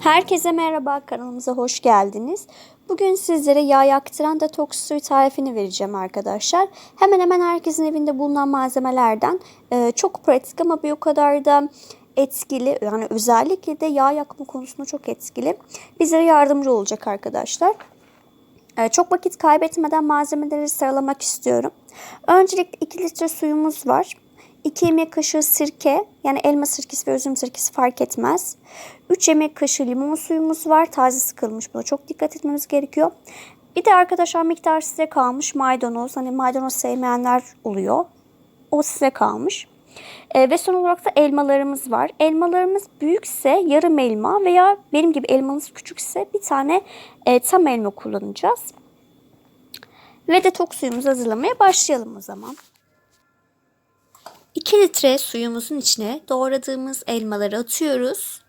Herkese merhaba, kanalımıza hoş geldiniz. Bugün sizlere yağ yaktıran detoks suyu tarifini vereceğim arkadaşlar. Hemen hemen herkesin evinde bulunan malzemelerden e, çok pratik ama bir o kadar da etkili. Yani özellikle de yağ yakma konusunda çok etkili. Bizlere yardımcı olacak arkadaşlar. E, çok vakit kaybetmeden malzemeleri sıralamak istiyorum. Öncelikle 2 litre suyumuz var. 2 yemek kaşığı sirke yani elma sirkesi ve üzüm sirkesi fark etmez. 3 yemek kaşığı limon suyumuz var. Taze sıkılmış buna çok dikkat etmemiz gerekiyor. Bir de arkadaşlar miktar size kalmış maydanoz. Hani maydanoz sevmeyenler oluyor. O size kalmış. E, ve son olarak da elmalarımız var. Elmalarımız büyükse yarım elma veya benim gibi elmanız küçükse bir tane e, tam elma kullanacağız. Ve detoks suyumuzu hazırlamaya başlayalım o zaman. 2 litre suyumuzun içine doğradığımız elmaları atıyoruz.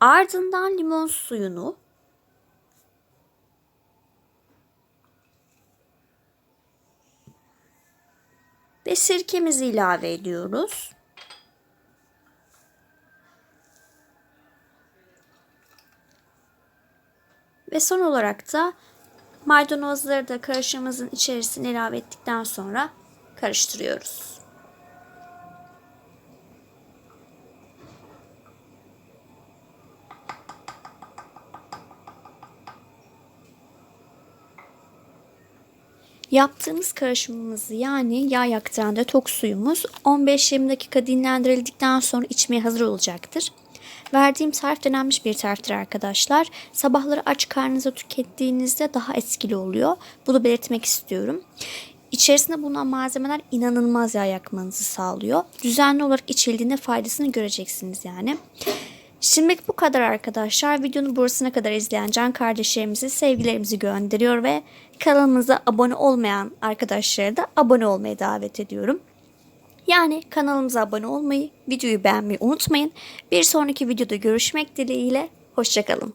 Ardından limon suyunu ve sirkemizi ilave ediyoruz. Ve son olarak da Maydanozları da karışımımızın içerisine ilave ettikten sonra karıştırıyoruz. Yaptığımız karışımımızı yani yağ yaktıran detoks suyumuz 15-20 dakika dinlendirildikten sonra içmeye hazır olacaktır. Verdiğim tarif denenmiş bir tariftir arkadaşlar. Sabahları aç karnınıza tükettiğinizde daha etkili oluyor. Bunu belirtmek istiyorum. İçerisinde bulunan malzemeler inanılmaz yağ yakmanızı sağlıyor. Düzenli olarak içildiğinde faydasını göreceksiniz yani. Şimdilik bu kadar arkadaşlar. Videonun burasına kadar izleyen can kardeşlerimize sevgilerimizi gönderiyor ve kanalımıza abone olmayan arkadaşları da abone olmaya davet ediyorum. Yani kanalımıza abone olmayı, videoyu beğenmeyi unutmayın. Bir sonraki videoda görüşmek dileğiyle. Hoşçakalın.